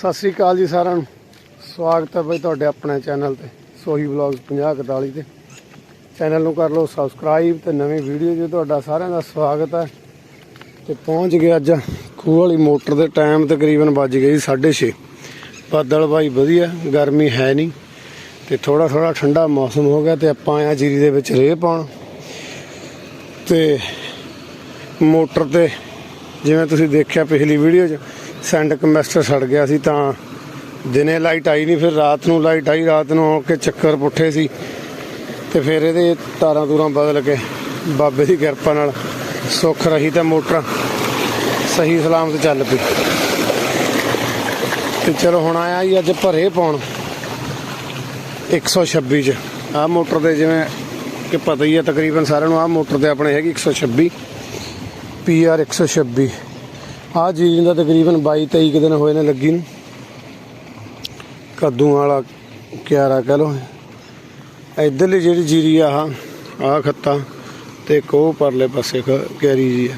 ਸਤਿ ਸ੍ਰੀ ਅਕਾਲ ਜੀ ਸਾਰਿਆਂ ਨੂੰ। ਸਵਾਗਤ ਹੈ ਬਈ ਤੁਹਾਡੇ ਆਪਣੇ ਚੈਨਲ ਤੇ, ਸੋਹੀ ਵਲੌਗਸ 5041 ਤੇ। ਚੈਨਲ ਨੂੰ ਕਰ ਲਓ ਸਬਸਕ੍ਰਾਈਬ ਤੇ ਨਵੀਂ ਵੀਡੀਓ 'ਚ ਤੁਹਾਡਾ ਸਾਰਿਆਂ ਦਾ ਸਵਾਗਤ ਹੈ। ਤੇ ਪਹੁੰਚ ਗਏ ਅੱਜ ਖੂਹ ਵਾਲੀ ਮੋਟਰ ਦੇ ਟਾਈਮ ਤਕਰੀਬਨ ਵੱਜ ਗਈ 6:30 ਬੱਦਲ ਬਾਈ ਵਧੀਆ, ਗਰਮੀ ਹੈ ਨਹੀਂ। ਤੇ ਥੋੜਾ ਥੋੜਾ ਠੰਡਾ ਮੌਸਮ ਹੋ ਗਿਆ ਤੇ ਆਪਾਂ ਆਇਆ ਜੀਰੀ ਦੇ ਵਿੱਚ ਰੇਹ ਪਾਉਣ। ਤੇ ਮੋਟਰ ਤੇ ਜਿਵੇਂ ਤੁਸੀਂ ਦੇਖਿਆ ਪਿਛਲੀ ਵੀਡੀਓ 'ਚ ਸੈਂਡ ਕੰਬੈਸਟਰ ਸੜ ਗਿਆ ਸੀ ਤਾਂ ਦਿਨੇ ਲਾਈਟ ਆਈ ਨਹੀਂ, ਫਿਰ ਰਾਤ ਨੂੰ ਲਾਈਟ ਆਈ, ਰਾਤ ਨੂੰ ਆ ਕੇ ਚੱਕਰ ਪੁੱਠੇ ਸੀ ਤੇ ਫਿਰ ਇਹਦੇ ਤਾਰਾਂ ਤੂਰਾਂ ਬਦਲ ਕੇ ਬਾਬੇ ਦੀ ਕਿਰਪਾ ਨਾਲ ਸੁੱਖ ਰਹੀ ਤਾਂ ਮੋਟਰ। ਸਹੀ ਸਲਾਮਤ ਚੱਲ ਪਈ। ਤੇ ਚਲੋ ਹੁਣ ਆਇਆ ਜੀ ਅੱਜ ਭਰੇ ਪਾਉਣ 126 ਚ। ਆਹ ਮੋਟਰ ਦੇ ਜਿਵੇਂ ਕਿ ਪਤਾ ਹੀ ਹੈ ਤਕਰੀਬਨ ਸਾਰਿਆਂ ਨੂੰ, ਆਹ ਮੋਟਰ ਤੇ ਆਪਣੇ ਹੈਗੀ 126 ਪੀਆਰ 126 ਆਹ ਜੀਰੀ ਦਾ ਤਕਰੀਬਨ 22 23 ਕੁ ਦਿਨ ਹੋਏ ਨੇ ਲੱਗੀ ਨੂੰ। ਕੱਦੂ ਵਾਲਾ ਕਿਆਰਾ ਕਹ ਲੋ ਇਧਰਲੀ ਜਿਹੜੀ ਜੀਰੀ ਆ, ਆਹ ਖੱਤਾ ਤੇ ਇੱਕ ਉਹ ਪਰਲੇ ਪਾਸੇ ਕਿਆਰੀ ਜੀ ਆ।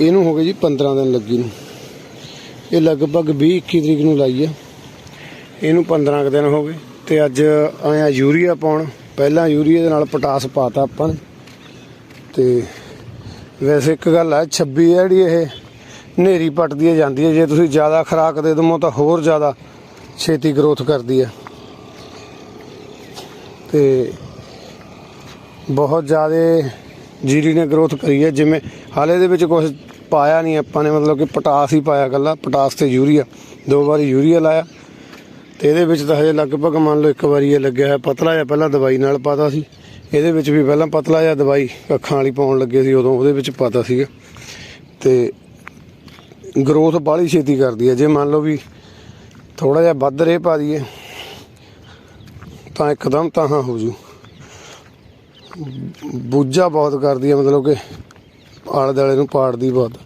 ਇਹਨੂੰ ਹੋ ਗਏ ਜੀ 15 ਦਿਨ ਲੱਗੀ ਨੂੰ। ਇਹ ਲਗਭਗ 20 21 ਤਰੀਕ ਨੂੰ ਲਾਈ ਆ। ਇਹਨੂੰ 15 ਕੁ ਦਿਨ ਹੋ ਗਏ ਤੇ ਅੱਜ ਆਇਆ ਯੂਰੀਆ ਪਾਉਣ। ਪਹਿਲਾਂ ਯੂਰੀਆ ਦੇ ਨਾਲ ਪੋਟਾਸ ਪਾਤਾ ਆਪਾਂ ਨੇ। ਤੇ ਵੈਸੇ ਇੱਕ ਗੱਲ ਹੈ 26 ਜਿਹੜੀ ਇਹ ਨੇਰੀ ਪੱਟਦੀ ਹੈ, ਜਾਂਦੀ ਹੈ। ਜੇ ਤੁਸੀਂ ਜ਼ਿਆਦਾ ਖਰਾਕ ਦੇ ਦਮੋ ਤਾਂ ਹੋਰ ਜ਼ਿਆਦਾ ਛੇਤੀ ਗਰੋਥ ਕਰਦੀ ਹੈ। ਤੇ ਬਹੁਤ ਜ਼ਿਆਦਾ ਜੀਰੀ ਨੇ ਗਰੋਥ ਕਰੀ ਹੈ। ਜਿਵੇਂ ਹਾਲੇ ਦੇ ਵਿੱਚ ਕੁਝ ਪਾਇਆ ਨਹੀਂ ਆਪਾਂ ਨੇ, ਮਤਲਬ ਕਿ ਪੋਟਾਸ ਹੀ ਪਾਇਆ ਕੱਲਾ ਪੋਟਾਸ ਤੇ ਯੂਰੀਆ। ਦੋ ਵਾਰੀ ਯੂਰੀਆ ਲਾਇਆ। ਤੇ ਇਹਦੇ ਵਿੱਚ ਤਾਂ ਹਜੇ ਲਗਭਗ ਮੰਨ ਲਓ ਇੱਕ ਵਾਰੀ ਇਹ ਲੱਗਿਆ ਹੈ ਪਤਲਾ ਜਿਹਾ ਪਹਿਲਾਂ ਦਵਾਈ ਨਾਲ ਪਾਤਾ ਸੀ। ਇਹਦੇ ਵਿੱਚ ਵੀ ਪਹਿਲਾਂ ਪਤਲਾ ਜਿਹਾ ਦਵਾਈ ਅੱਖਾਂ ਵਾਲੀ ਪਾਉਣ ਲੱਗੇ ਸੀ, ਉਦੋਂ ਉਹਦੇ ਵਿੱਚ ਪਾਤਾ ਸੀਗਾ। ਤੇ ਗਰੋਥ ਬਾਹਲੀ ਛੇਤੀ ਕਰਦੀ ਹੈ। ਜੇ ਮੰਨ ਲਓ ਵੀ ਥੋੜਾ ਜਿਹਾ ਵੱਧ ਰੇ ਪਾ ਦਈਏ, ਤਾਂ ਇੱਕਦਮ ਤਾਂ ਹਾਂ ਹੋ ਜੂ। ਬੂਝਾ ਬਹੁਤ ਕਰਦੀ ਹੈ, ਮਤਲਬ ਕਿ ਆਲੇ ਦੁਆਲੇ ਨੂੰ ਪਾੜਦੀ ਬਹੁਤ।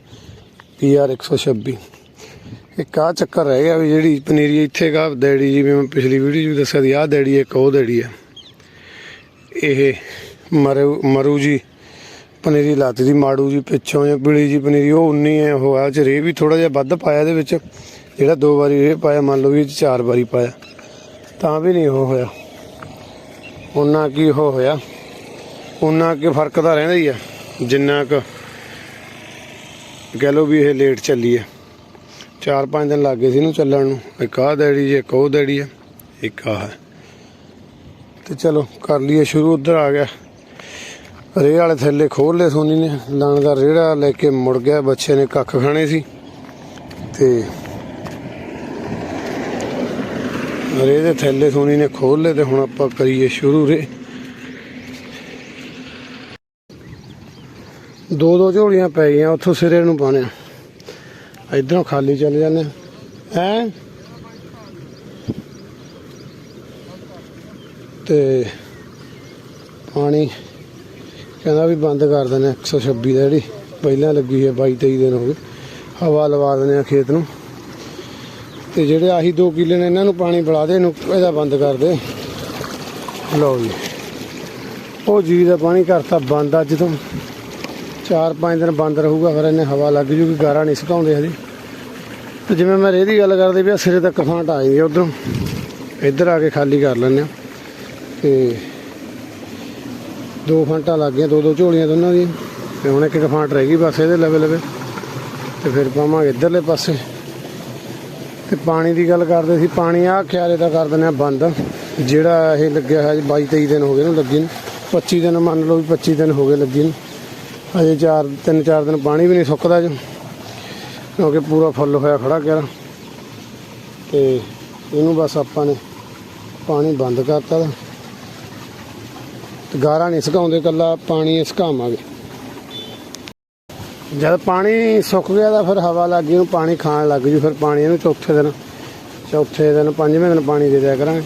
ਪੀਆਰ 126 ਇੱਕ ਆ ਚੱਕਰ ਰਹਿ ਗਿਆ ਵੀ ਜਿਹੜੀ ਪਨੀਰੀ ਇੱਥੇ ਗਾ, ਡੈਡੀ ਜੀ ਵੀ ਮੈਂ ਪਿਛਲੀ ਵੀਡੀਓ 'ਚ ਵੀ ਦੱਸਿਆ ਸੀ, ਆਹ ਡੈਡੀ ਇੱਕ, ਉਹ ਡੈਡੀ ਹੈ ਇਹ ਮਰੂ ਮਰੂ ਜੀ ਪਨੀਰੀ ਲਾਤੀ ਦੀ ਮਾੜੂ ਜੀ ਪਿੱਛੋਂ ਜਾਂ ਪੀਲੀ ਜੀ ਪਨੀਰੀ, ਉਹ ਉਨੀ ਹੈ ਉਹ ਆ ਚ ਰੇ ਵੀ ਥੋੜਾ ਜਿਹਾ ਵੱਧ ਪਾਇਆ ਇਹਦੇ ਵਿੱਚ, ਜਿਹੜਾ ਦੋ ਵਾਰੀ ਰੇ ਪਾਇਆ, ਮੰਨ ਲਓ ਵੀ ਇਹ ਚਾਰ ਵਾਰੀ ਪਾਇਆ, ਤਾਂ ਵੀ ਨਹੀਂ ਉਹ ਹੋਇਆ। ਉਹਨਾਂ ਕੀ ਉਹ ਹੋਇਆ ਉਹਨਾਂ ਕੀ ਫ਼ਰਕ ਤਾਂ ਰਹਿੰਦਾ ਹੀ ਆ, ਜਿੰਨਾ ਕੁ ਕਹਿ ਲਓ ਵੀ ਇਹ ਲੇਟ ਚੱਲੀ ਹੈ ਚਾਰ ਪੰਜ ਦਿਨ ਲੱਗੇ ਸੀ ਇਹਨੂੰ ਚੱਲਣ ਨੂੰ, ਇੱਕ ਆਹ ਡੈਡੀ ਜੀ, ਇੱਕ ਉਹ ਡੈਡੀ ਹੈ ਇੱਕ ਆਹ। ਤੇ ਚਲੋ, ਕਰ ਲਈਏ ਸ਼ੁਰੂ, ਉਧਰ ਆ ਗਿਆ। ਰੇਹ ਵਾਲੇ ਥੱਲੇ ਖੋਲ ਲਏ ਸੋਨੀ ਨੇ ਲਾਣਦਾਰ ਰੇੜਾ ਲੈ ਕੇ ਮੁੜ ਗਿਆ, ਬੱਚੇ ਨੇ ਕੱਖ ਖਾਣੇ ਸੀ ਤੇ ਰੇਹ ਦੇ ਥੱਲੇ ਸੋਨੀ ਨੇ ਖੋਲ ਲਏ ਤੇ ਹੁਣ ਆਪਾਂ ਕਰੀਏ ਸ਼ੁਰੂ ਰੇ ਦੋ ਦੋ ਝੋਲੀਆਂ ਪੈ ਗਈਆਂ, ਉੱਥੋਂ ਸਿਰੇ ਨੂੰ ਪਾਣੇ ਇਧਰੋਂ ਖਾਲੀ ਚਲੇ ਜਾਂਦੇ ਹੈ? ਤੇ ਪਾਣੀ ਕਹਿੰਦਾ ਵੀ ਬੰਦ ਕਰ ਦਿੰਦੇ ਆ 126 ਦਾ ਜਿਹੜੀ ਪਹਿਲਾਂ ਲੱਗੀ ਹੈ 22 23 ਦਿਨ ਹੋ ਗਏ, ਹਵਾ ਲਵਾ ਦਿੰਦੇ ਆ ਖੇਤ ਨੂੰ। ਤੇ ਜਿਹੜੇ ਆਹੀ 2 ਕਿੱਲੇ ਨੇ, ਇਹਨਾਂ ਨੂੰ ਪਾਣੀ ਪਿਲਾ ਦੇ, ਇਹਨੂੰ ਇਹਦਾ ਬੰਦ ਕਰ ਦੇ। ਲਓ ਜੀ, ਉਹ ਜੀ ਦਾ ਪਾਣੀ ਕਰਤਾ ਬੰਦ ਅੱਜ ਤੋਂ। 4-5 ਦਿਨ ਬੰਦ ਰਹੂਗਾ, ਫਿਰ ਇਹਨੇ ਹਵਾ ਲੱਗ ਜੂਗੀ ਗਾਰਾ ਨਹੀਂ ਸੁਕਾਉਂਦੇ ਹਜੇ। ਤੇ ਜਿਵੇਂ ਮੈਂ ਰੇਹ ਦੀ ਗੱਲ ਕਰਦੇ ਵੀ ਆਹ ਸਿਰੇ ਤੱਕ ਫਾਂਟ ਆ ਜਾਂਦੀ ਉਧਰੋਂ। ਇੱਧਰ ਆ ਕੇ ਖਾਲੀ ਕਰ ਲੈਂਦੇ ਆ ਤੇ ਦੋ ਫਾਂਟਾਂ ਲੱਗ ਗਈਆਂ, ਦੋ ਦੋ ਝੋਲੀਆਂ ਦੋਨਾਂ ਦੀਆਂ। ਤੇ ਹੁਣ ਇੱਕ ਇੱਕ ਫਾਂਟ ਰਹਿ ਗਈ ਬਸ ਇਹਦੇ ਲਵੇ ਲਵੇ। ਤੇ ਫਿਰ ਪਾਵਾਂਗੇ ਇੱਧਰਲੇ ਪਾਸੇ। ਤੇ ਪਾਣੀ ਦੀ ਗੱਲ ਕਰਦੇ ਸੀ, ਪਾਣੀ ਆ ਖਿਆਲੇ ਦਾ ਕਰ ਦਿੰਦੇ ਆ ਬੰਦ। ਜਿਹੜਾ ਇਹ ਲੱਗਿਆ ਹੋਇਆ 22 23 ਦਿਨ ਹੋ ਗਏ ਨੂੰ ਲੱਗੀ ਨੂੰ। 25 ਦਿਨ ਮੰਨ ਲਓ ਵੀ 25 ਦਿਨ ਹੋ ਗਏ ਲੱਗੀ ਨੂੰ। ਅਜੇ ਚਾਰ, ਤਿੰਨ ਚਾਰ ਦਿਨ ਪਾਣੀ ਵੀ ਨਹੀਂ ਸੁੱਕਦਾ ਜੋ। ਕਿਉਂਕਿ ਪੂਰਾ ਫੁੱਲ ਹੋਇਆ ਖੜਾ ਗਿਆ ਤੇ ਇਹਨੂੰ ਬਸ ਆਪਾਂ ਨੇ ਪਾਣੀ ਬੰਦ ਕਰਤਾ। ਗਾਰਾ ਨਹੀਂ ਸੁਕਾਉਂਦੇ ਕੱਲਾ ਪਾਣੀ ਸੁਕਾਵਾਂਗੇ। ਜਦ ਪਾਣੀ ਸੁੱਕ ਗਿਆ ਤਾਂ ਫਿਰ ਹਵਾ ਲੱਗ ਗਈ ਇਹਨੂੰ ਪਾਣੀ ਖਾਣ ਲੱਗ ਜੂ, ਫਿਰ ਪਾਣੀ ਇਹਨੂੰ ਚੌਥੇ ਦਿਨ ਚੌਥੇ ਦਿਨ, ਪੰਜਵੇਂ ਦਿਨ ਪਾਣੀ ਦੇ ਦਿਆ ਕਰਾਂਗੇ।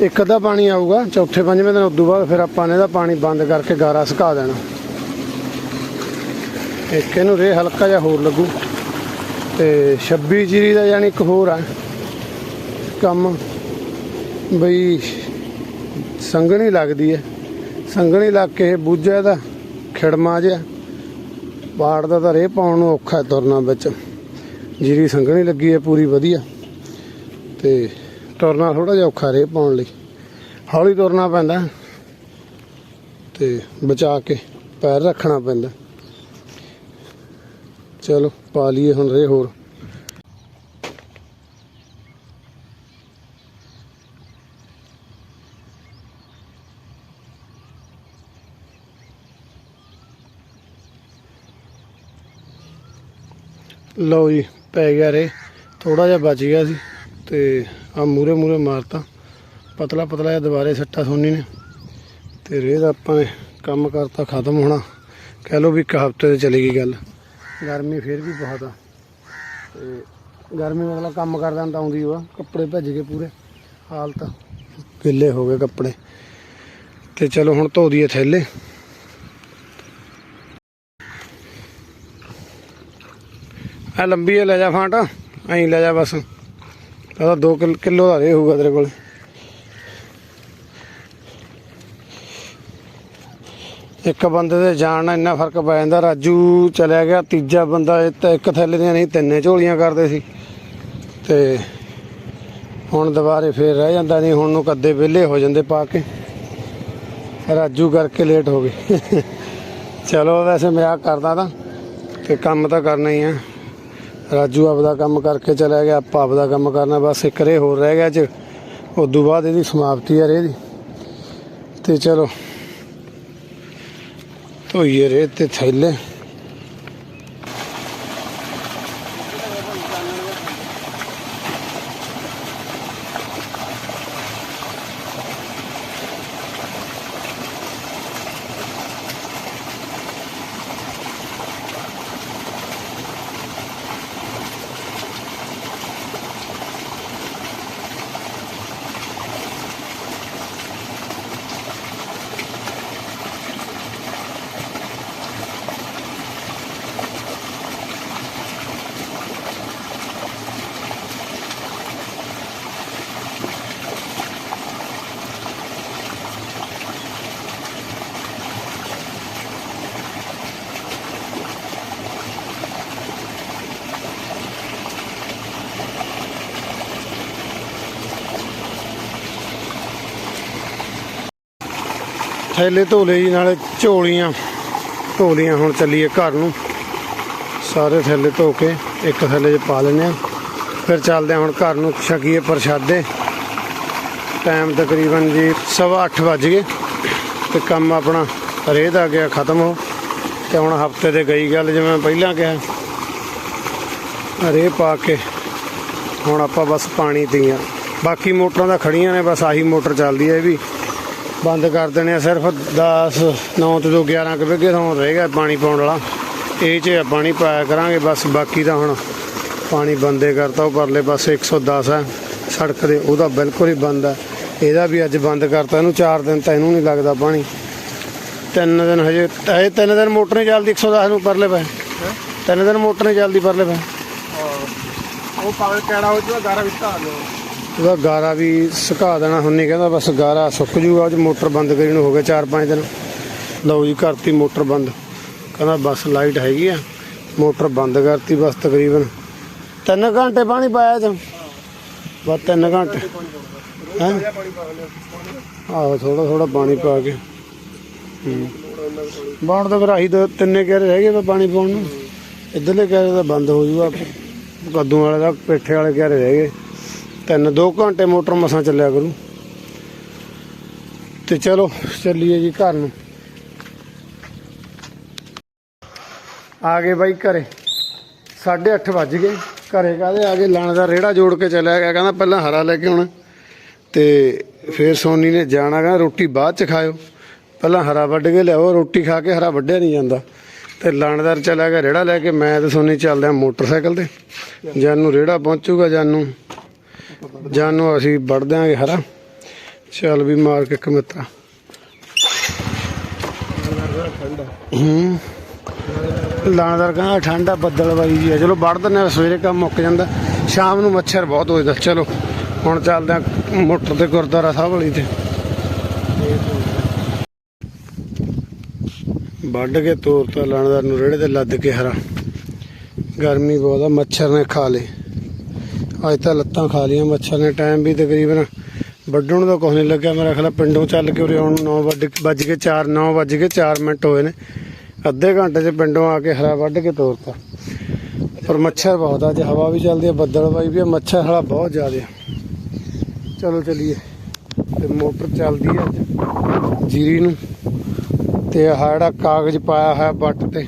ਇੱਕ ਅੱਧਾ ਪਾਣੀ ਆਊਗਾ, ਚੌਥੇ, ਪੰਜਵੇਂ ਦਿਨ, ਉਦੋਂ ਬਾਅਦ ਫਿਰ ਆਪਾਂ ਨੇ ਇਹਦਾ ਪਾਣੀ ਬੰਦ ਕਰਕੇ ਗਾਰਾ ਸੁਕਾ ਦੇਣਾ। ਇੱਕ ਇਹਨੂੰ ਰੇ ਹਲਕਾ ਜਿਹਾ ਹੋਰ ਲੱਗੂ, ਤੇ 26 ਜੀਰੀ ਦਾ ਯਾਨੀ ਇੱਕ ਹੋਰ ਆ। ਕੰਮ ਬਈ ਸੰਘਣੀ ਲੱਗਦੀ ਹੈ ਸੰਘਣੀ ਲੱਗ ਕੇ ਇਹ ਬੂਝਾ ਦਾ ਖਿੜਮਾ ਜਿਹਾ ਬਾੜ ਦਾ ਤਾਂ ਰੇ ਪਾਉਣ ਨੂੰ ਔਖਾ ਤੁਰਨਾ ਵਿੱਚ। ਜੀਰੀ ਸੰਘਣੀ ਲੱਗੀ ਹੈ ਪੂਰੀ ਵਧੀਆ। ਤੇ ਤੁਰਨਾ ਥੋੜਾ ਜਿਹਾ ਔਖਾ ਰੇ ਪਾਉਣ ਲਈ। ਹੌਲੀ ਤੁਰਨਾ ਪੈਂਦਾ। ਤੇ ਬਚਾ ਕੇ ਪੈਰ ਰੱਖਣਾ ਪੈਂਦਾ। ਚਲੋ, ਪਾ ਲਈਏ ਹੁਣ ਰੇ ਹੋਰ। ਲਓ ਜੀ, ਪੈ ਗਿਆ ਰੇ। ਥੋੜਾ ਜਿਹਾ ਬਚ ਗਿਆ ਸੀ ਤੇ ਆ ਮੂਰੇ ਮੂਰੇ ਮਾਰਤਾ। ਪਤਲਾ ਪਤਲਾ ਜਿਹਾ ਦੁਬਾਰੇ ਸੱਟਾ ਸੋਨੀ ਨੇ। ਤੇ ਰੇ ਦਾ ਆਪਾਂ ਨੇ ਕੰਮ ਕਰਤਾ ਖਤਮ ਹੋਣਾ। ਕਹਿ ਲਓ ਵੀ ਇੱਕ ਹਫ਼ਤੇ ਤੇ ਚਲੀ ਗਈ ਗੱਲ। ਗਰਮੀ ਫੇਰ ਵੀ ਬਹੁਤ ਆ। ਤੇ ਗਰਮੀ ਮਤਲਬ ਕੰਮ ਕਰਦਾ ਤਾਂ ਆਉਂਦੀ ਓ ਆ ਕੱਪੜੇ ਭੱਜ ਗਏ ਪੂਰੇ। ਹਾਲਤ ਗਿੱਲੇ ਹੋ ਗਏ ਕੱਪੜੇ। ਤੇ ਚਲੋ ਹੁਣ ਧੋ ਦਈਏ ਥੈਲੇ। ਆ ਲੰਬੀ ਹੈ ਲੈ ਜਾ ਫਾਂਟ। ਐਂ ਲੈ ਜਾ ਬਸ। ਇਹਦਾ 2 ਕਿਲੋ ਦਾ ਰੇ ਹੋਊਗਾ ਤੇਰੇ ਕੋਲ। ਇੱਕ ਬੰਦੇ ਦੇ ਜਾਣ ਨਾਲ ਇੰਨਾ ਫ਼ਰਕ ਪੈ ਜਾਂਦਾ, ਰਾਜੂ ਚਲਿਆ ਗਿਆ, ਤੀਜਾ ਬੰਦਾ ਇੱਕ ਥੈਲੇ ਦੀਆਂ ਨਹੀਂ, ਤਿੰਨੇ ਝੋਲੀਆਂ ਕਰਦੇ ਸੀ। ਤੇ ਹੁਣ ਦੁਬਾਰੇ ਫੇਰ ਰਹਿ ਜਾਂਦਾ ਨਹੀਂ, ਹੁਣ ਨੂੰ ਕੱਦੇ ਵਿਹਲੇ ਹੋ ਜਾਂਦੇ ਪਾ ਕੇ। ਰਾਜੂ ਕਰਕੇ ਲੇਟ ਹੋ ਗਏ। ਚਲੋ ਵੈਸੇ ਮਜ਼ਾਕ ਕਰਦਾ ਤਾਂ, ਤੇ ਕੰਮ ਤਾਂ ਕਰਨਾ ਹੀ ਆ। ਰਾਜੂ ਆਪਦਾ ਕੰਮ ਕਰਕੇ ਚਲਾ ਗਿਆ, ਆਪਾਂ ਆਪਦਾ ਕੰਮ ਕਰਨਾ, ਬਸ ਇੱਕ ਰੇ ਹੋਰ ਰਹਿ ਗਿਆ ਚ ਉਦੋਂ ਬਾਅਦ ਇਹਦੀ ਸਮਾਪਤੀ ਆ ਰੇ ਦੀ ਤੇ ਚਲੋ, ਧੋਈਏ ਰੇ ਤੇ ਥੈਲੇ। ਥੈਲੇ ਧੋਲੇ ਜੀ, ਨਾਲੇ ਝੋਲੀਆਂ। ਧੋ ਲਈਆਂ ਹੁਣ ਚੱਲੀਏ ਘਰ ਨੂੰ। ਸਾਰੇ ਥੈਲੇ ਧੋ ਕੇ ਇੱਕ ਥੈਲੇ 'ਚ ਪਾ ਲੈਂਦੇ ਆ ਫਿਰ ਚੱਲਦੇ ਹਾਂ ਹੁਣ ਘਰ ਨੂੰ ਛਕੀਏ ਪ੍ਰਸ਼ਾਦੇ। ਟਾਈਮ ਤਕਰੀਬਨ ਜੀ ਸਵਾ ਅੱਠ ਵੱਜ ਗਏ ਤੇ ਕੰਮ ਆਪਣਾ ਰੇਹ ਦਾ ਗਿਆ ਖਤਮ ਹੋ। ਤੇ ਹੁਣ ਹਫ਼ਤੇ ਦੇ ਗਈ ਗੱਲ ਜਿਵੇਂ ਮੈਂ ਪਹਿਲਾਂ ਕਿਹਾ। ਰੇਹ ਪਾ ਕੇ ਹੁਣ ਆਪਾਂ ਬਸ ਪਾਣੀ ਤੀਆਂ ਬਾਕੀ ਮੋਟਰਾਂ ਤਾਂ ਖੜੀਆਂ ਨੇ, ਬਸ ਆਹੀ ਮੋਟਰ ਚੱਲਦੀ ਹੈ ਇਹ ਵੀ। ਬੰਦ ਕਰ ਦੇਣੇ ਆ ਸਿਰਫ 10 9 ਤੋਂ 11 ਕੁ ਵਿਗੇ ਤੋਂ ਰਹਿ ਗਿਆ ਪਾਣੀ ਪਾਉਣ ਵਾਲਾ। ਇਹ 'ਚ ਪਾਣੀ ਪਾਇਆ ਕਰਾਂਗੇ ਬਸ ਬਾਕੀ ਤਾਂ ਹੁਣ ਪਾਣੀ ਬੰਦੇ ਕਰਤਾ ਉਹ ਪਰਲੇ ਪਾਸੇ 110 ਹੈ। ਸੜਕ ਦੇ ਉਹਦਾ ਬਿਲਕੁਲ ਹੀ ਬੰਦ ਹੈ। ਇਹਦਾ ਵੀ ਅੱਜ ਬੰਦ ਕਰਤਾ ਇਹਨੂੰ 4 ਦਿਨ ਤਾਂ ਇਹਨੂੰ ਨਹੀਂ ਲੱਗਦਾ ਪਾਣੀ। ਤਿੰਨ ਦਿਨ ਹਜੇ ਇਹ ਤਿੰਨ ਦਿਨ ਮੋਟਰ ਨਹੀਂ ਚੱਲਦੀ 110 ਨੂੰ ਪਰਲੇ ਪਏ। ਤਿੰਨ ਦਿਨ ਮੋਟਰ ਨਹੀਂ ਚੱਲਦੀ ਪਰਲੇ ਪਏ। ਉਹ ਪਾਵੇ ਕਿਹੜਾ ਹੋ ਜੂਗਾ ਗਾਰਾ ਵਿੱਚ ਧਾਰ ਲਓ ਉਹਦਾ ਗਾਰਾ ਵੀ ਸੁਕਾ ਦੇਣਾ, ਹੁਣ ਕਹਿੰਦਾ, ਬਸ ਗਾਰਾ ਸੁੱਕ ਜੂਗਾ, ਉਹ 'ਚ ਮੋਟਰ ਬੰਦ ਕਰੀ ਨੂੰ ਹੋ ਗਿਆ 4-5 ਦਿਨ। ਲਓ ਜੀ, ਕਰਤੀ ਮੋਟਰ ਬੰਦ। ਕਹਿੰਦਾ ਬਸ ਲਾਈਟ ਹੈਗੀ ਆ, ਮੋਟਰ ਬੰਦ ਕਰਤੀ ਬਸ ਤਕਰੀਬਨ। 3 ਘੰਟੇ ਪਾਣੀ ਪਾਇਆ ਚ ਬਸ 3 ਘੰਟੇ। ਹੈ? ਪਾਣੀ ਆਹੋ ਥੋੜਾ ਥੋੜਾ ਪਾਣੀ ਪਾ ਕੇ। ਹੂੰ। ਬਾਣ ਤਾਂ ਫਿਰ ਆਹੀ ਦੋ ਤਿੰਨੇ ਕਹਿ ਰਹਿ ਗਏ ਵਾ ਪਾਣੀ ਪਾਉਣ ਨੂੰ। ਇੱਧਰਲੇ ਕਹਿਰੇ ਤਾਂ ਬੰਦ ਹੋ ਜੂਗਾ। ਕੱਦੂ ਵਾਲੇ ਦਾ, ਪੇਠੇ ਵਾਲੇ ਕਹਿਰੇ ਰਹਿ ਗਏ ਤਿੰਨ, ਦੋ ਘੰਟੇ ਮੋਟਰ ਮਸਾਂ ਚੱਲਿਆ ਕਰੂ। ਤੇ ਚਲੋ, ਚੱਲੀਏ ਜੀ ਘਰ ਨੂੰ। ਆ ਗਏ ਬਾਈ ਘਰੇ। 8:30 ਵੱਜ ਗਏ। ਘਰੇ ਕਾਹਦੇ? ਆ ਗਏ, ਲਾਣ ਦਾ ਰੇੜਾ ਜੋੜ ਕੇ ਚਲਿਆ ਗਿਆ। ਕਹਿੰਦਾ ਪਹਿਲਾਂ ਹਰਾ ਲੈ ਕੇ ਆਉਣਾ। ਤੇ ਫਿਰ ਸੋਨੀ ਨੇ ਜਾਣਾ, ਕਹਿੰਦਾ ਰੋਟੀ ਬਾਅਦ ਚ ਖਾਇਓ। ਪਹਿਲਾਂ ਹਰਾ ਵੱਢ ਕੇ ਲਿਆਓ, ਰੋਟੀ ਖਾ ਕੇ ਹਰਾ ਵੱਢਿਆ ਨਹੀਂ ਜਾਂਦਾ। ਤੇ ਲਾਣਦਾਰ ਚਲਾ ਗਿਆ ਰੇੜਾ ਲੈ ਕੇ। ਮੈਂ ਤੇ ਸੋਨੀ ਚੱਲਦੇ ਆ ਮੋਟਰਸਾਈਕਲ ਤੇ। ਜਾਨੂੰ ਰੇੜਾ ਪਹੁੰਚੂਗਾ, ਜਾਨੂੰ ਜਾਨੂੰ, ਅਸੀਂ ਵੱਢ ਦਿਆਂਗੇ ਹਰਾ। ਚੱਲ ਵੀ ਮਾਰ ਕੇ ਕਮਿੱਤਰਾ ਹੂੰ। ਲਾਣਦਾਰ ਕਹਿੰਦਾ ਠੰਡਾ ਬੱਦਲ ਵਾਈ ਜੀ ਚਲੋ ਵੱਢ ਦਿੰਦੇ ਆ, ਸਵੇਰੇ ਕੰਮ ਮੁੱਕ ਜਾਂਦਾ। ਸ਼ਾਮ ਨੂੰ ਮੱਛਰ ਬਹੁਤ ਹੋ ਜਾਂਦਾ। ਚਲੋ, ਹੁਣ ਚੱਲਦੇ ਆ ਮੋਟਰ ਤੇ ਗੁਰਦੁਆਰਾ ਸਾਹਿਬ ਵਾਲੀ ਤੇ। ਵੱਢ ਕੇ ਤੋਰਤਾ ਲਾਣਦਾਰ ਨੂੰ, ਰੇੜੇ ਤੇ ਲੱਦ ਕੇ ਹਰਾ। ਗਰਮੀ ਬਹੁਤ ਆ, ਮੱਛਰ ਨੇ ਖਾ ਲੇ ਅੱਜ ਤਾਂ ਲੱਤਾਂ ਖਾ ਲੀਆਂ ਮੱਛਰ ਨੇ ਟਾਈਮ ਵੀ ਤਕਰੀਬਨ ਵੱਢਣ ਦਾ ਕੁਛ ਨਹੀਂ ਲੱਗਿਆ। ਮੇਰਾ ਖਿਆਲ ਪਿੰਡੋਂ ਚੱਲ ਕੇ ਉਰੇ ਆਉਣ ਨੂੰ 9 ਵੱਜ ਕੇ 4 9 ਵੱਜ ਕੇ 4 ਮਿੰਟ ਹੋਏ ਨੇ। ਅੱਧੇ ਘੰਟੇ 'ਚ ਪਿੰਡੋਂ ਆ ਕੇ ਹਰਾ ਵੱਢ ਕੇ ਤੋਰਤਾ। ਪਰ ਮੱਛਰ ਬਹੁਤ ਆ ਜੇ ਹਵਾ ਵੀ ਚੱਲਦੀ ਆ, ਬੱਦਲ ਵਾਈ ਵੀ ਆ, ਮੱਛਰ ਹਲਾ ਬਹੁਤ ਜ਼ਿਆਦਾ ਚਲੋ ਚਲੀਏ। ਤੇ ਮੋਟਰ ਚੱਲਦੀ ਆ ਅੱਜ, ਜੀਰੀ ਨੂੰ। ਤੇ ਆਹ ਜਿਹੜਾ ਕਾਗਜ਼ ਪਾਇਆ ਹੋਇਆ ਬੱਟ ਤੇ,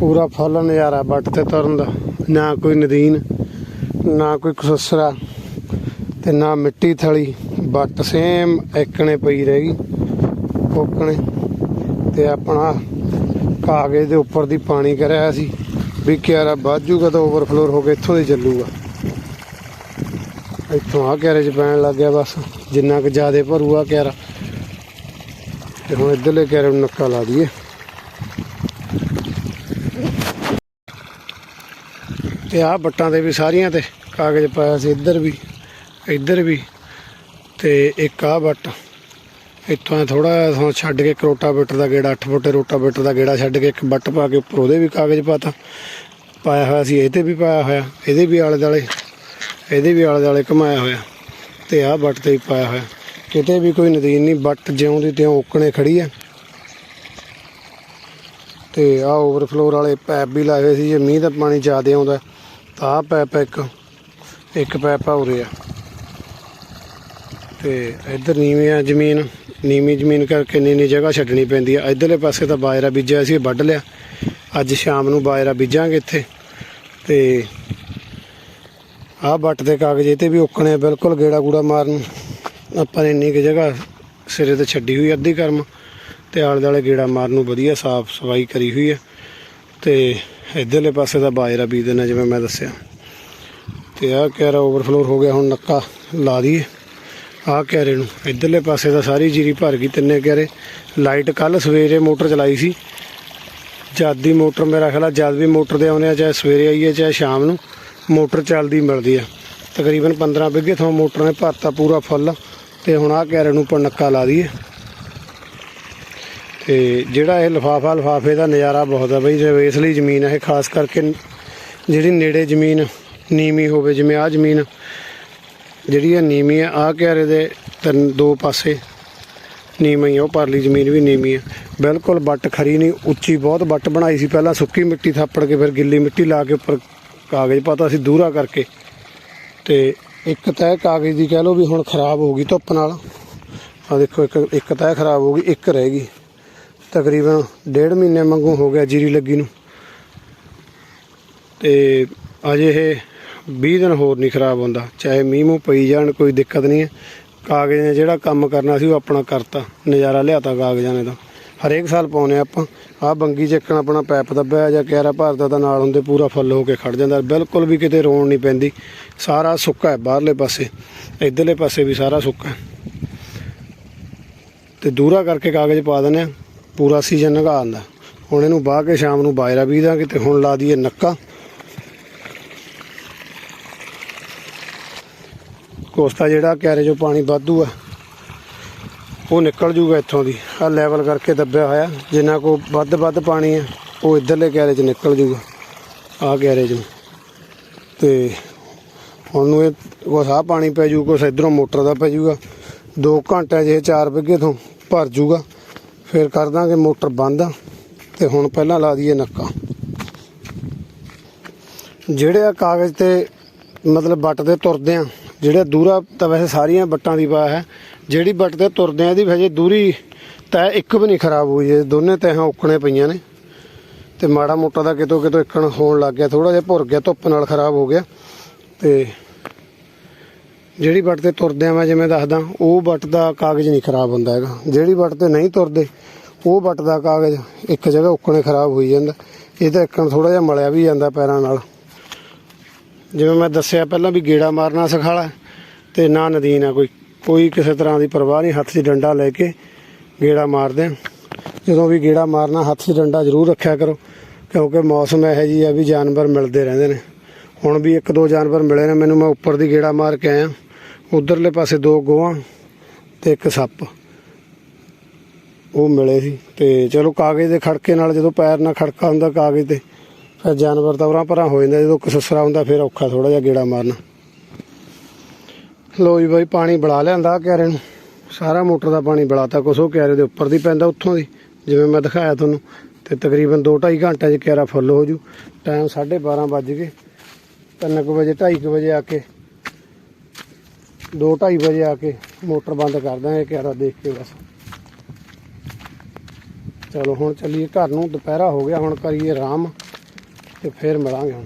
ਪੂਰਾ ਫੁੱਲ ਨਜ਼ਾਰਾ ਬੱਟ ਤੇ ਤੁਰਨ ਦਾ, ਨਾ ਕੋਈ ਨਦੀਨ। ਨਾ ਕੋਈ ਕਸਸਰਾ ਤੇ ਨਾ ਮਿੱਟੀ ਥਲੀ, ਬੱਟ ਸੇਮ ਐਕਣੇ ਪਈ ਰਹਿ ਗਈ ਕੋਕਣੇ ਤੇ ਆਪਣਾ ਕਾਗਜ਼ ਦੇ ਉੱਪਰ ਦੀ ਪਾਣੀ ਕਰਿਆ ਸੀ ਵੀ ਕਿਆਰਾ ਵੱਧ ਜੂਗਾ ਤਾਂ ਓਵਰਫਲੋਰ ਹੋ ਕੇ ਇੱਥੋਂ ਦੀ ਚੱਲੂਗਾ। ਇੱਥੋਂ ਆ ਕਿਆਰੇ 'ਚ ਪੈਣ ਲੱਗ ਗਿਆ ਬਸ, ਜਿੰਨਾ ਕੁ ਜ਼ਿਆਦਾ ਭਰੂਗਾ ਕਿਆਰਾ। ਤੇ ਹੁਣ ਇੱਧਰਲੇ ਕਿਆਰੇ ਨੂੰ ਨੱਕਾ ਲਾ ਦਈਏ। ਤੇ ਆਹ ਬੱਟਾਂ ਤੇ ਵੀ ਸਾਰੀਆਂ ਤੇ ਕਾਗਜ਼ ਪਾਇਆ ਸੀ, ਇੱਧਰ ਵੀ ਇੱਧਰ ਵੀ ਤੇ ਇੱਕ ਆਹ ਬੱਟ। ਇੱਥੋਂ ਥੋੜਾ ਜਿਹਾ ਛੱਡ ਕੇ ਕਰੋਟਾਵੇਟਰ ਦਾ ਗੇੜਾ 8 ਫੁੱਟ ਰੋਟਾ ਰੋਟਾਵੇਟਰ ਦਾ ਗੇੜਾ ਛੱਡ ਕੇ ਇੱਕ ਬੱਟ ਪਾ ਕੇ ਉੱਪਰ ਉਹਦੇ ਵੀ ਕਾਗਜ਼ ਪਾਤਾ। ਪਾਇਆ ਹੋਇਆ ਸੀ ਇਹ ਤੇ ਵੀ ਪਾਇਆ ਹੋਇਆ, ਇਹਦੇ ਵੀ ਆਲੇ ਦਾਲੇ ਇਹਦੇ ਵੀ ਆਲੇ ਦਾਲੇ ਘਮਾਇਆ ਹੋਇਆ ਤੇ ਆਹ ਬੱਟ ਤੇ ਵੀ ਪਾਇਆ ਹੋਇਆ। ਕਿਤੇ ਵੀ ਕੋਈ ਨਦੀਨ ਨਹੀਂ, ਬੱਟ ਜਿਉਂ ਦੀ ਤਿਉਂ ਉੱਕਣੇ ਖੜੀ ਆ ਤੇ ਆਹ ਓਵਰਫਲੋਰ ਵਾਲੇ ਪੈਪ ਵੀ ਲਾਏ ਹੋਏ ਸੀ, ਜੇ ਮੀਂਹ ਦਾ ਪਾਣੀ ਜ਼ਿਆਦਾ ਆਉਂਦਾ ਤਾਂ ਆਹ ਪੈਪ ਇੱਕ ਇੱਕ ਪੈਪ ਆ ਉਰੇ ਆ। ਤੇ ਇੱਧਰ ਨੀਵੀਂ ਆ ਜ਼ਮੀਨ ਨੀਵੀਂ ਜ਼ਮੀਨ ਕਰਕੇ ਨੀਵੀਂ ਜਗ੍ਹਾ ਛੱਡਣੀ ਪੈਂਦੀ ਆ। ਇੱਧਰਲੇ ਪਾਸੇ ਤਾਂ ਬਾਜਰਾ ਬੀਜਿਆ ਸੀ ਵੱਢ ਲਿਆ। ਅੱਜ ਸ਼ਾਮ ਨੂੰ ਬਾਜਰਾ ਬੀਜਾਂਗੇ ਇੱਥੇ। ਤੇ ਆਹ ਬੱਟ ਦੇ ਕਾਗਜ਼ ਤੇ ਵੀ ਉੱਕਣੇ ਆ, ਬਿਲਕੁਲ ਗੇੜਾ ਗੂੜਾ ਮਾਰਨ। ਆਪਾਂ ਨੇ ਇੰਨੀ ਕੁ ਜਗ੍ਹਾ ਸਿਰੇ ਤੇ ਛੱਡੀ ਹੋਈ ਅੱਧੀ ਕਰਮ। ਤੇ ਆਲੇ ਦਾਲੇ ਗੇੜਾ ਮਾਰਨ ਨੂੰ ਵਧੀਆ ਸਾਫ਼ ਸਫ਼ਾਈ ਕਰੀ ਹੋਈ ਹੈ ਤੇ ਇੱਧਰਲੇ ਪਾਸੇ ਦਾ ਬਾਜਰਾ ਬੀਜ ਦੇਣਾ ਜਿਵੇਂ ਮੈਂ ਦੱਸਿਆ। ਤੇ ਆਹ ਕਿਆਰਾ ਓਵਰਫਲੋਰ ਹੋ ਗਿਆ, ਹੁਣ ਨੱਕਾ ਲਾ ਦਈਏ। ਆਹ ਕਿਆਰੇ ਨੂੰ ਇੱਧਰਲੇ ਪਾਸੇ ਦਾ ਸਾਰੀ ਜੀਰੀ ਭਰ ਗਈ, ਤਿੰਨੇ ਕਿਆਰੇ। ਲਾਈਟ ਕੱਲ ਸਵੇਰੇ ਮੋਟਰ ਚਲਾਈ ਸੀ। ਜਦ ਦੀ ਮੋਟਰ ਮੇਰਾ ਖਿਆਲ ਆ, ਜਦ ਵੀ ਮੋਟਰ ਦੇ ਆਉਂਦੇ ਆ, ਚਾਹੇ ਸਵੇਰੇ ਆਈਏ, ਚਾਹੇ ਸ਼ਾਮ ਨੂੰ, ਮੋਟਰ ਚੱਲਦੀ ਮਿਲਦੀ ਆ। ਤਕਰੀਬਨ 15 ਬਿੱਗੇ ਥਾਂ ਮੋਟਰ ਨੇ ਭਰਤਾ ਪੂਰਾ ਫੁੱਲ। ਤੇ ਹੁਣ ਆਹ ਕਿਆਰੇ ਨੂੰ ਉੱਪਰ ਨੱਕਾ ਲਾ ਦਈਏ। ਤੇ ਜਿਹੜਾ ਇਹ ਲਫਾਫਾ ਲਫਾਫੇ ਦਾ ਨਜ਼ਾਰਾ ਬਹੁਤ ਆ ਬਈ ਰੇਸਲੀ ਜ਼ਮੀਨ ਹੈ ਇਹ ਖਾਸ ਕਰਕੇ ਜਿਹੜੀ ਨੇੜੇ ਜ਼ਮੀਨ ਨੀਵੀਂ ਹੋਵੇ ਜਿਵੇਂ ਆਹ ਜ਼ਮੀਨ ਜਿਹੜੀ ਆ ਨੀਵੀਂ ਆ ਆਹ ਕਿਆਰੇ ਦੇ ਤਿੰਨ ਦੋ ਪਾਸੇ ਨੀਵੀਂ ਹੀ ਆ, ਉਹ ਪਰਲੀ ਜ਼ਮੀਨ ਵੀ ਨੀਵੀਂ ਆ। ਬਿਲਕੁਲ ਬੱਟ ਖਰੀ ਨਹੀਂ ਉੱਚੀ ਬਹੁਤ ਬੱਟ ਬਣਾਈ ਸੀ ਪਹਿਲਾਂ ਸੁੱਕੀ ਮਿੱਟੀ ਥਾਪੜ ਕੇ ਫਿਰ ਗਿੱਲੀ ਮਿੱਟੀ ਲਾ ਕੇ ਉੱਪਰ ਕਾਗਜ਼ ਪਾਤਾ ਸੀ ਦੂਰਾ ਕਰਕੇ। ਤੇ ਇੱਕ ਤਹਿ ਕਾਗਜ਼ ਦੀ ਕਹਿ ਲਓ ਵੀ ਹੁਣ ਖਰਾਬ ਹੋ ਗਈ ਧੁੱਪ ਨਾਲ। ਆ ਦੇਖੋ ਇੱਕ ਇੱਕ ਤਹਿ ਖਰਾਬ ਹੋ ਗਈ ਇੱਕ ਰਹਿ ਗਈ। ਤਕਰੀਬਨ ਡੇਢ ਮਹੀਨੇ ਮੰਗੂ ਹੋ ਗਿਆ ਜੀਰੀ ਲੱਗੀ ਨੂੰ। ਤੇ ਅਜੇ ਇਹ 20 ਦਿਨ ਹੋਰ ਨਹੀਂ ਖਰਾਬ ਹੁੰਦਾ। ਚਾਹੇ ਮੀਂਹ ਮੂੰਹ ਪਈ ਜਾਣ, ਕੋਈ ਦਿੱਕਤ ਨਹੀਂ ਹੈ। ਕਾਗਜ਼ ਨੇ ਜਿਹੜਾ ਕੰਮ ਕਰਨਾ ਸੀ ਉਹ ਆਪਣਾ ਕਰਤਾ। ਨਜ਼ਾਰਾ ਲਿਆਤਾ ਕਾਗਜ਼ਾਂ ਨੇ ਤਾਂ। ਹਰੇਕ ਸਾਲ ਪਾਉਨੇ ਆਪਾਂ। ਆਹ ਬੰਗੀ ਚੱਕਣ ਆਪਣਾ ਪੈਪ ਦੱਬਿਆ ਜਾਂ ਕਿਆਰਾ ਭਰਦਾ ਤਾਂ ਨਾਲ ਹੁੰਦੇ ਪੂਰਾ ਫੁੱਲ ਹੋ ਕੇ ਖੜ ਜਾਂਦਾ। ਬਿਲਕੁਲ ਵੀ ਕਿਤੇ ਰੋਣ ਨਹੀਂ ਪੈਂਦੀ। ਸਾਰਾ ਸੁੱਕਾ ਹੈ ਬਾਹਰਲੇ ਪਾਸੇ। ਇਧਰਲੇ ਪਾਸੇ ਵੀ ਸਾਰਾ ਸੁੱਕਾ ਹੈ। ਤੇ ਦੂਰਾ ਕਰਕੇ ਕਾਗਜ਼ ਪਾ ਦਿੰਦੇ ਆ ਪੂਰਾ ਸੀਜ਼ਨ ਲੰਘਾ ਆਂਦਾ ਹੁਣ ਇਹਨੂੰ ਬਾਹ ਕੇ ਸ਼ਾਮ ਨੂੰ ਬਾਜਰਾ ਬੀਜ ਦਾਂਗੇ ਤੇ ਹੁਣ ਲਾ ਦਈਏ ਨੱਕਾ। ਕੋਸਤਾ ਜਿਹੜਾ ਕਿਆਰੇ ਚੋਂ ਪਾਣੀ ਵਾਧੂ ਆ। ਉਹ ਨਿਕਲ ਜੂਗਾ ਇੱਥੋਂ ਦੀ। ਆ ਲੈਵਲ ਕਰਕੇ ਦੱਬਿਆ ਹੋਇਆ। ਜਿੰਨਾ ਕੋ ਵੱਧ ਵੱਧ ਪਾਣੀ ਆ, ਉਹ ਇਧਰਲੇ ਕਿਆਰੇ 'ਚ ਨਿਕਲ ਜੂਗਾ। ਆ ਕਿਆਰੇ 'ਚ। ਤੇ ਹੁਣ ਨੂੰ ਇਹ ਕੁਛ ਆਹ ਪਾਣੀ ਪੈ ਜੂ ਕੁਛ ਇਧਰੋਂ ਮੋਟਰ ਦਾ ਪੈ ਜੂਗਾ। 2 ਘੰਟੇ ਜੇ 4 ਬਿੱਗੇ ਤੋਂ ਭਰ ਜੂਗਾ। ਫਿਰ ਕਰ ਦਾਂਗੇ, ਮੋਟਰ ਬੰਦ ਤੇ ਹੁਣ ਪਹਿਲਾਂ ਲਾ ਦਈਏ ਨੱਕਾ। ਜਿਹੜੇ ਆ ਕਾਗਜ਼ ਤੇ ਮਤਲਬ ਬੱਟ ਤੇ ਤੁਰਦੇ ਆ, ਜਿਹੜੇ ਦੂਰਾ ਤਾਂ ਵੈਸੇ ਸਾਰੀਆਂ ਬੱਟਾਂ ਦੀ ਪਾ ਹੈ, ਜਿਹੜੀ ਬੱਟ ਤੇ ਤੁਰਦੇ ਆ, ਇਹਦੀ ਹਜੇ ਦੂਰੀ ਤੈ ਇੱਕ ਵੀ ਨਹੀਂ ਖਰਾਬ ਹੋਈ ਜੇ ਦੋਨੇ ਤੈਹਾਂ ਉੱਕਣੇ ਪਈਆਂ ਨੇ। ਤੇ ਮਾੜਾ ਮੋਟਾ ਦਾ ਕਿਤੋਂ ਕਿਤੋਂ ਇੱਕਣ ਹੋਣ ਲੱਗ ਗਿਆ ਥੋੜਾ ਜਿਹਾ ਭੁਰ ਗਿਆ, ਧੁੱਪ ਨਾਲ ਖਰਾਬ ਹੋ ਗਿਆ। ਤੇ ਜਿਹੜੀ ਵੱਟ ਤੇ ਤੁਰਦੇ ਆ ਮੈਂ ਜਿਵੇਂ ਦੱਸਦਾ, ਉਹ ਵੱਟ ਦਾ ਕਾਗਜ਼ ਨਹੀਂ ਖਰਾਬ ਹੁੰਦਾ ਹੈਗਾ। ਜਿਹੜੀ ਵੱਟ ਤੇ ਨਹੀਂ ਤੁਰਦੇ, ਉਹ ਵੱਟ ਦਾ ਕਾਗਜ਼ ਇੱਕ ਜਗ੍ਹਾ ਉੱਕਣੇ ਖਰਾਬ ਹੋਈ ਜਾਂਦਾ। ਇਹ ਤਾਂ ਇੱਕਣ ਥੋੜਾ ਜਿਹਾ ਮਲਿਆ ਵੀ ਜਾਂਦਾ ਪੈਰਾਂ ਨਾਲ। ਜਿਵੇਂ ਮੈਂ ਦੱਸਿਆ ਪਹਿਲਾਂ ਵੀ ਗੇੜਾ ਮਾਰਨਾ ਸਿਖਾਲਾ ਤੇ ਨਾ ਨਦੀਨ ਆ ਕੋਈ। ਕੋਈ ਕਿਸੇ ਤਰ੍ਹਾਂ ਦੀ ਪਰਵਾਹ ਨਹੀਂ, ਹੱਥ 'ਚ ਡੰਡਾ ਲੈ ਕੇ ਗੇੜਾ ਮਾਰਦੇ ਆ। ਜਦੋਂ ਵੀ ਗੇੜਾ ਮਾਰਨਾ, ਹੱਥ 'ਚ ਡੰਡਾ ਜ਼ਰੂਰ ਰੱਖਿਆ ਕਰੋ, ਕਿਉਂਕਿ ਮੌਸਮ ਇਹੋ ਜਿਹੀ ਆ ਵੀ ਜਾਨਵਰ ਮਿਲਦੇ ਰਹਿੰਦੇ ਨੇ। ਹੁਣ ਵੀ ਇੱਕ ਦੋ ਜਾਨਵਰ ਮਿਲੇ ਨੇ, ਮੈਨੂੰ ਮੈਂ ਉੱਪਰ ਦੀ ਗੇੜਾ ਮਾਰ ਕੇ ਆਇਆ। ਉਧਰਲੇ ਪਾਸੇ ਦੋ ਗੋਆਂ ਤੇ ਇੱਕ ਸੱਪ। ਉਹ ਮਿਲੇ ਸੀ ਤੇ ਚਲੋ ਕਾਗਜ਼ ਦੇ ਖੜਕੇ ਨਾਲ ਜਦੋਂ ਪੈਰ ਨਾਲ ਖੜਕਾ ਹੁੰਦਾ ਕਾਗਜ਼ ਤੇ, ਫਿਰ ਜਾਨਵਰ ਤਾਂ ਉਰਾਂ ਪਰਾਂ ਹੋ ਜਾਂਦਾ, ਜਦੋਂ ਕਸਸਰਾ ਹੁੰਦਾ ਫਿਰ ਔਖਾ ਥੋੜਾ ਜਿਹਾ ਗੇੜਾ ਮਾਰਨਾ। ਲੋ ਜੀ ਬਾਈ, ਪਾਣੀ ਬੜਾ ਲਿਆਂਦਾ ਕਿਆਰੇ ਨੂੰ। ਸਾਰਾ ਮੋਟਰ ਦਾ ਪਾਣੀ ਬੜਾਤਾ ਕੁਛ ਉਹ ਕਿਆਰੇ ਦੇ ਉੱਪਰ ਦੀ ਪੈਂਦਾ ਉੱਥੋਂ ਦੀ, ਜਿਵੇਂ ਮੈਂ ਦਿਖਾਇਆ ਤੁਹਾਨੂੰ। ਤੇ ਤਕਰੀਬਨ 2-2.5 ਘੰਟੇ 'ਚ ਕਿਆਰਾ ਫੁੱਲ ਹੋ ਜੂ ਟਾਈਮ 12:30 ਵੱਜ ਗਏ। 3 ਵਜੇ 2:30 ਵਜੇ ਆ ਕੇ 2:30 ਵਜੇ ਆ ਕੇ ਮੋਟਰ ਬੰਦ ਕਰ ਦਾਂਗੇ ਕਿਆਰਾ ਦੇਖ ਕੇ ਬਸ। ਚਲੋ ਹੁਣ ਚੱਲੀਏ, ਘਰ ਨੂੰ ਦੁਪਹਿਰਾ ਹੋ ਗਿਆ, ਹੁਣ ਕਰੀਏ ਆਰਾਮ ਤੇ ਫਿਰ ਮਿਲਾਂਗੇ ਹੁਣ।